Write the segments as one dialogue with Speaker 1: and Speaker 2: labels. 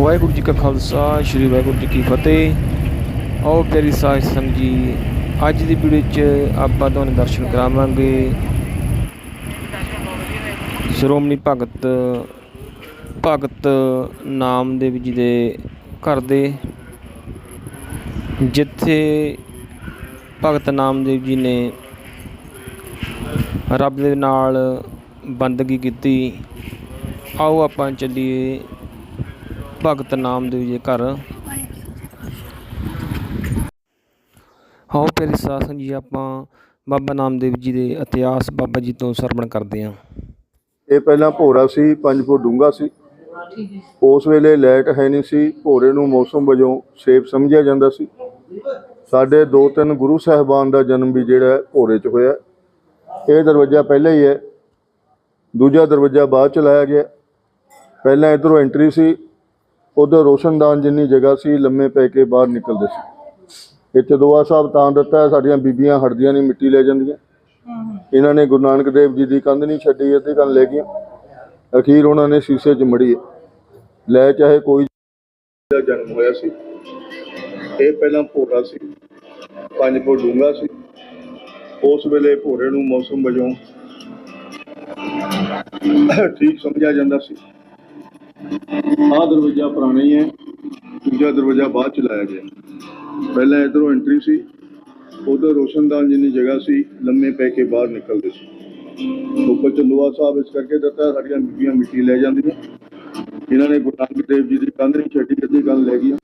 Speaker 1: ਵਾਹਿਗੁਰੂ ਜੀ ਕਾ ਖਾਲਸਾ, ਸ੍ਰੀ ਵਾਹਿਗੁਰੂ ਜੀ ਕੀ ਫਤਿਹ। ਆਓ ਪਿਆਰੀ ਸਾਧ ਸੰਗਤ ਜੀ, ਅੱਜ ਦੀ ਵੀਡੀਓ 'ਚ ਆਪਾਂ ਤੁਹਾਨੂੰ ਦਰਸ਼ਨ ਕਰਾਵਾਂਗੇ। ਸ਼੍ਰੋਮਣੀ ਭਗਤ ਭਗਤ ਨਾਮਦੇਵ ਜੀ ਦੇ ਘਰ ਦੇ, ਜਿੱਥੇ ਭਗਤ ਨਾਮਦੇਵ ਜੀ ਨੇ ਰੱਬ ਦੇ ਨਾਲ ਬੰਦਗੀ ਕੀਤੀ। ਆਓ ਆਪਾਂ ਚੱਲੀਏ ਭਗਤ ਨਾਮਦੇਵ ਜੀ ਘਰ। ਆਓ ਪਿਆਰੇ ਸਾਧ ਜੀ, ਆਪਾਂ ਬਾਬਾ ਨਾਮਦੇਵ ਜੀ ਦੇ ਇਤਿਹਾਸ ਬਾਬਾ ਜੀ ਤੋਂ ਸਰਵਣ ਕਰਦੇ ਹਾਂ।
Speaker 2: ਇਹ ਪਹਿਲਾਂ ਭੋਰਾ ਸੀ 5 ਫੁੱਟ ਡੂੰਘਾ ਸੀ। ਉਸ ਵੇਲੇ ਲਾਈਟ ਹੈ ਨਹੀਂ ਸੀ, ਭੋਰੇ ਨੂੰ ਮੌਸਮ ਵਜੋਂ ਸੇਫ ਸਮਝਿਆ ਜਾਂਦਾ ਸੀ। ਸਾਡੇ ਦੋ ਤਿੰਨ ਗੁਰੂ ਸਾਹਿਬਾਨ ਦਾ ਜਨਮ ਵੀ ਜਿਹੜਾ ਭੋਰੇ 'ਚ ਹੋਇਆ। ਇਹ ਦਰਵਾਜ਼ਾ ਪਹਿਲਾਂ ਹੀ ਹੈ। ਦੂਜਾ ਦਰਵਾਜ਼ਾ ਬਾਅਦ ਚ ਲਾਇਆ ਗਿਆ। ਪਹਿਲਾਂ ਇਧਰੋਂ ਐਂਟਰੀ ਸੀ। ਉਧਰ ਰੋਸ਼ਨਦਾਨ ਜਿੰਨੀ ਜਗ੍ਹਾ ਸੀ, ਲੰਮੇ ਪੈ ਕੇ ਬਾਹਰ ਨਿਕਲਦੇ ਸੀ। ਇੱਥੇ ਦੁਆ ਸਾਹਿਬ ਤਾਂ ਦਿੱਤਾ, ਸਾਡੀਆਂ ਬੀਬੀਆਂ ਹੜਦੀਆਂ ਨਹੀਂ, ਮਿੱਟੀ ਲੈ ਜਾਂਦੀਆਂ। ਇਹਨਾਂ ਨੇ ਗੁਰੂ ਨਾਨਕ ਦੇਵ ਜੀ ਦੀ ਕੰਧ ਨਹੀਂ ਛੱਡੀ, ਅੱਧੀ ਕੰਧ ਲੈ ਗਈਆਂ। ਅਖੀਰ ਉਹਨਾਂ ਨੇ ਸ਼ੀਸ਼ੇ 'ਚ ਮੜੀ। ਹੈ। ਲੈ ਚਾਹੇ ਕੋਈ ਦਾ ਜਨਮ ਹੋਇਆ ਸੀ, ਇਹ ਪਹਿਲਾਂ ਭੋਰਾ ਸੀ, ਪੰਜ ਫੁੱਟ ਡੂੰਘਾ ਸੀ। ਉਸ ਵੇਲੇ ਭੋਰੇ ਨੂੰ ਮੌਸਮ ਵਜੋਂ ਠੀਕ ਸਮਝਿਆ ਜਾਂਦਾ ਸੀ। ਆਹ ਦਰਵਾਜ਼ਾ ਪੁਰਾਣਾ ਹੀ ਹੈ। ਦੂਜਾ ਦਰਵਾਜ਼ਾ ਬਾਅਦ ਚ ਲਾਇਆ ਗਿਆ। ਪਹਿਲਾਂ ਇਧਰੋਂ ਐਂਟਰੀ ਸੀ। ਉਧਰ ਰੋਸ਼ਨਦਾਨ ਜਿੰਨੀ ਜਗ੍ਹਾ ਸੀ, ਲੰਮੇ ਪੈ ਕੇ ਬਾਹਰ ਨਿਕਲਦੇ ਸੀ। ਉੱਪਰ ਚ ਲੋਹਾ ਸਾਹਿਬ ਇਸ ਕਰਕੇ ਦਿੱਤਾ, ਸਾਡੀਆਂ ਬੀਬੀਆਂ ਮਿੱਟੀ ਲੈ ਜਾਂਦੀਆਂ। ਇਹਨਾਂ ਨੇ ਗੁਰੂ ਨਾਨਕ ਦੇਵ ਜੀ ਦੀ ਕੰਧ ਨਹੀਂ ਛੱਡੀ, ਅੱਧੀ ਗੱਲ ਲੈ ਗਈਆਂ।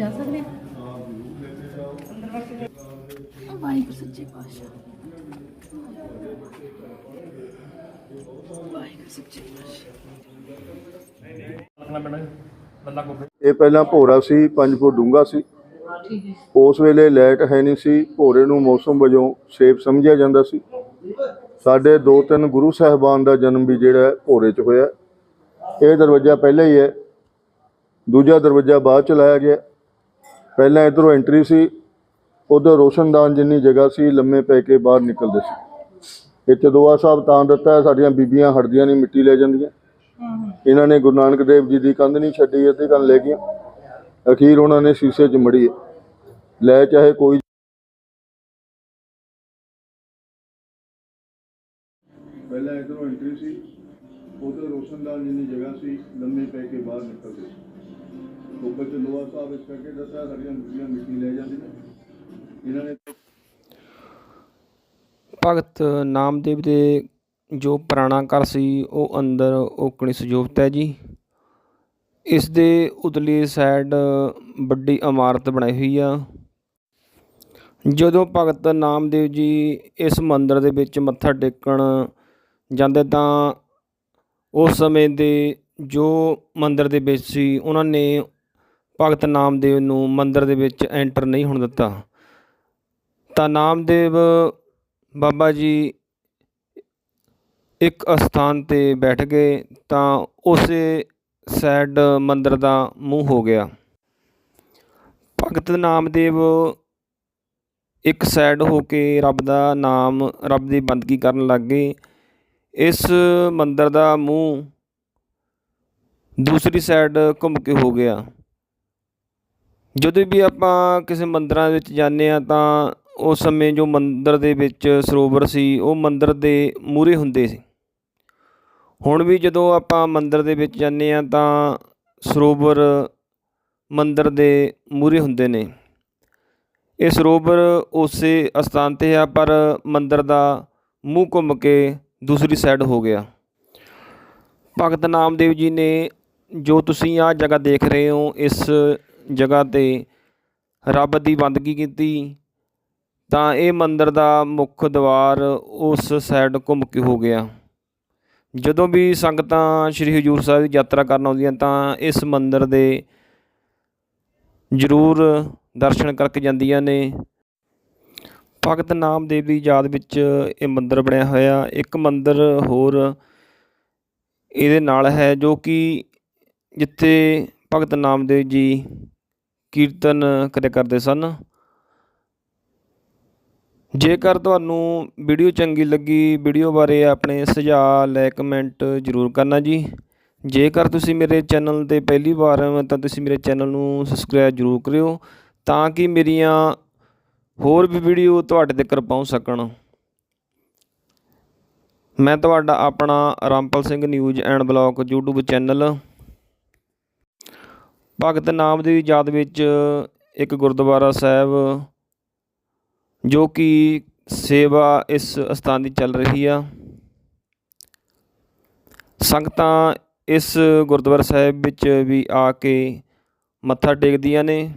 Speaker 3: ਜਾ ਸਕਦੇ ਹਾਂ ਵਾਹਿਗੁਰੂ ਸੱਚੇ ਪਾਤਸ਼ਾਹ। ਵਾਹਿਗੁਰੂ ਸੱਚੇ ਪਾਤਸ਼ਾਹ।
Speaker 2: ਇਹ ਪਹਿਲਾਂ ਭੋਰਾ ਸੀ 5 ਫੁੱਟ ਡੂੰਘਾ ਸੀ। ਉਸ ਵੇਲੇ ਲਾਈਟ ਹੈ ਨਹੀਂ ਸੀ ਭੋਰੇ ਨੂੰ ਮੌਸਮ ਵਜੋਂ ਸੇਫ ਸਮਝਿਆ ਜਾਂਦਾ ਸੀ। ਸਾਡੇ ਦੋ ਤਿੰਨ ਗੁਰੂ ਸਾਹਿਬਾਨ ਦਾ ਜਨਮ ਵੀ ਜਿਹੜਾ ਭੋਰੇ 'ਚ ਹੋਇਆ। ਇਹ ਦਰਵਾਜ਼ਾ ਪਹਿਲਾਂ ਹੀ ਹੈ। ਦੂਜਾ ਦਰਵਾਜ਼ਾ ਬਾਅਦ ਚ ਲਾਇਆ ਗਿਆ। ਪਹਿਲਾਂ ਇਧਰੋਂ ਐਂਟਰੀ ਸੀ, ਉਧਰ ਰੋਸ਼ਨਦਾਨ ਜਿੰਨੀ ਜਗ੍ਹਾ ਸੀ, ਲੰਮੇ ਪੈ ਕੇ ਬਾਹਰ ਨਿਕਲਦੇ ਸੀ। ਇੱਥੇ ਦੁਆ ਸਾਹਿਬ ਤਾਂ ਦਿੱਤਾ, ਸਾਡੀਆਂ ਬੀਬੀਆਂ ਹੜਦੀਆਂ ਨਹੀਂ ਮਿੱਟੀ ਲੈ ਜਾਂਦੀਆਂ। ਇਹਨਾਂ ਨੇ ਗੁਰੂ ਨਾਨਕ ਦੇਵ ਜੀ ਦੀ ਕੰਧ ਨਹੀਂ ਛੱਡੀ, ਅੱਧੀ ਕੰਧ ਲੈ ਗਈਆਂ। ਅਖੀਰ ਉਹਨਾਂ ਨੇ ਸ਼ੀਸ਼ੇ 'ਚ ਮੜੀ ਹੈ। ਲੈ ਚਾਹੇ ਕੋਈ ਪਹਿਲਾਂ ਇਧਰੋਂ ਐਂਟਰੀ ਸੀ, ਉਧਰ ਰੋਸ਼ਨਦਾਨ ਜਿੰਨੀ ਜਗ੍ਹਾ ਸੀ, ਲੰਮੇ ਪੈ ਕੇ ਬਾਹਰ ਨਿਕਲਦੇ ਸੀ। ਉੱਪਰ ਚ ਲੋਹਾ ਸਾਹਿਬ ਇਸ ਕਰਕੇ ਦੱਸਿਆ, ਸਾਡੀਆਂ ਬੀਬੀਆਂ ਮਿੱਟੀ ਲੈ ਜਾਂਦੀਆਂ। ਇਹਨਾਂ ਨੇ
Speaker 1: ਭਗਤ ਨਾਮਦੇਵ ਦੇ ਜੋ ਪੁਰਾਣਾ ਘਰ ਸੀ, ਉਹ ਅੰਦਰ ਓਕਣੀ ਸੁਜੋਭਤ ਹੈ ਜੀ। ਇਸ ਦੇ ਉਤਲੀ ਸਾਈਡ ਵੱਡੀ ਇਮਾਰਤ ਬਣਾਈ ਹੋਈ ਆ। ਜਦੋਂ ਭਗਤ ਨਾਮਦੇਵ ਜੀ ਇਸ ਮੰਦਿਰ ਦੇ ਵਿੱਚ ਮੱਥਾ ਟੇਕਣ ਜਾਂਦੇ ਤਾਂ ਉਸ ਸਮੇਂ ਦੇ ਜੋ ਮੰਦਿਰ ਦੇ ਵਿੱਚ ਸੀ, ਉਹਨਾਂ ਨੇ ਭਗਤ ਨਾਮਦੇਵ ਨੂੰ ਮੰਦਿਰ ਦੇ ਵਿੱਚ ਐਂਟਰ ਨਹੀਂ ਹੋਣ ਦਿੱਤਾ। ਤਾਂ ਨਾਮਦੇਵ ਬਾਬਾ ਜੀ ਇੱਕ ਅਸਥਾਨ ਤੇ ਬੈਠ ਗਏ ਤਾਂ ਉਸੇ ਸਾਈਡ ਮੰਦਰ ਦਾ ਮੂੰਹ ਹੋ ਗਿਆ। ਭਗਤ ਨਾਮਦੇਵ ਇੱਕ ਸਾਈਡ ਹੋ ਕੇ ਰੱਬ ਦਾ ਨਾਮ, ਰੱਬ ਦੀ ਬੰਦਗੀ ਕਰਨ ਲੱਗ ਗਏ। ਇਸ ਮੰਦਰ ਦਾ ਮੂੰਹ ਦੂਸਰੀ ਸਾਈਡ ਘੁੰਮ ਕੇ ਹੋ ਗਿਆ। ਜਦੋਂ ਵੀ ਆਪਾਂ ਕਿਸੇ ਮੰਦਰਾਂ ਦੇ ਵਿੱਚ ਜਾਂਦੇ ਹਾਂ ਤਾਂ ਉਸ ਸਮੇਂ ਜੋ ਮੰਦਰ ਦੇ ਵਿੱਚ ਸਰੋਵਰ ਸੀ, ਉਹ ਮੰਦਰ ਦੇ ਮੂਹਰੇ ਹੁੰਦੇ ਸੀ। ਹੁਣ ਵੀ ਜਦੋਂ ਆਪਾਂ ਮੰਦਰ ਦੇ ਵਿੱਚ ਜਾਂਦੇ ਹਾਂ ਤਾਂ ਸਰੋਵਰ ਮੰਦਰ ਦੇ ਮੂਹਰੇ ਹੁੰਦੇ ਨੇ। ਇਹ ਸਰੋਵਰ ਉਸੇ ਅਸਥਾਨ ਤੇ ਆ, ਪਰ ਮੰਦਰ ਦਾ ਮੂੰਹ ਘੁੰਮ ਕੇ ਦੂਸਰੀ ਸਾਈਡ ਹੋ ਗਿਆ। ਭਗਤ ਨਾਮਦੇਵ ਜੀ ਨੇ ਜੋ ਤੁਸੀਂ ਆਹ ਜਗ੍ਹਾ ਦੇਖ ਰਹੇ ਹੋ, ਇਸ ਜਗ੍ਹਾ ਤੇ ਰੱਬ ਦੀ ਬੰਦਗੀ ਕੀਤੀ, ਤਾਂ ਇਹ ਮੰਦਿਰ ਦਾ ਮੁੱਖ ਦਵਾਰ ਉਸ ਸਾਈਡ ਘੁੰਮ ਕੇ ਹੋ ਗਿਆ। ਜਦੋਂ ਵੀ ਸੰਗਤਾਂ ਸ੍ਰੀ ਹਜੂਰ ਸਾਹਿਬ ਦੀ ਯਾਤਰਾ ਕਰਨ ਆਉਂਦੀਆਂ, ਤਾਂ ਇਸ ਮੰਦਿਰ ਦੇ ਜ਼ਰੂਰ ਦਰਸ਼ਨ ਕਰਕੇ ਜਾਂਦੀਆਂ ਨੇ। ਭਗਤ ਨਾਮਦੇਵ ਦੀ ਯਾਦ ਵਿੱਚ ਇਹ ਮੰਦਿਰ ਬਣਿਆ ਹੋਇਆ। ਇੱਕ ਮੰਦਿਰ ਹੋਰ ਇਹਦੇ ਨਾਲ ਹੈ, ਜੋ ਕਿ ਜਿੱਥੇ ਭਗਤ ਨਾਮਦੇਵ ਜੀ ਕੀਰਤਨ ਕਰਿਆ ਕਰਦੇ ਸਨ। ਜੇਕਰ ਤੁਹਾਨੂੰ ਵੀਡੀਓ ਚੰਗੀ ਲੱਗੀ, ਵੀਡੀਓ ਬਾਰੇ ਆਪਣੇ ਸੁਝਾਅ, ਲੈ ਕਮੈਂਟ ਜ਼ਰੂਰ ਕਰਨਾ ਜੀ। ਜੇਕਰ ਤੁਸੀਂ ਮੇਰੇ ਚੈਨਲ ਤੇ ਪਹਿਲੀ ਵਾਰ ਹੋ, ਤਾਂ ਤੁਸੀਂ ਮੇਰੇ ਚੈਨਲ ਨੂੰ ਸਬਸਕ੍ਰਾਈਬ ਜ਼ਰੂਰ ਕਰਿਓ, ਤਾਂ ਕਿ ਮੇਰੀਆਂ ਹੋਰ ਵੀ ਵੀਡੀਓ ਤੁਹਾਡੇ ਤੱਕ ਪਹੁੰਚ ਸਕਣ। ਮੈਂ ਤੁਹਾਡਾ ਆਪਣਾ Rampal Singh news and blog YouTube channel ਭਗਤ ਨਾਮ ਦੀ ਯਾਦ ਵਿੱਚ ਇੱਕ ਗੁਰਦੁਆਰਾ ਸਾਹਿਬ ਜੋ ਕਿ ਸੇਵਾ ਇਸ ਅਸਥਾਨ ਦੀ ਚੱਲ ਰਹੀ ਆ। ਸੰਗਤਾਂ ਇਸ ਗੁਰਦੁਆਰਾ ਸਾਹਿਬ ਵਿੱਚ ਵੀ ਆ ਕੇ ਮੱਥਾ ਟੇਕਦੀਆਂ ਨੇ।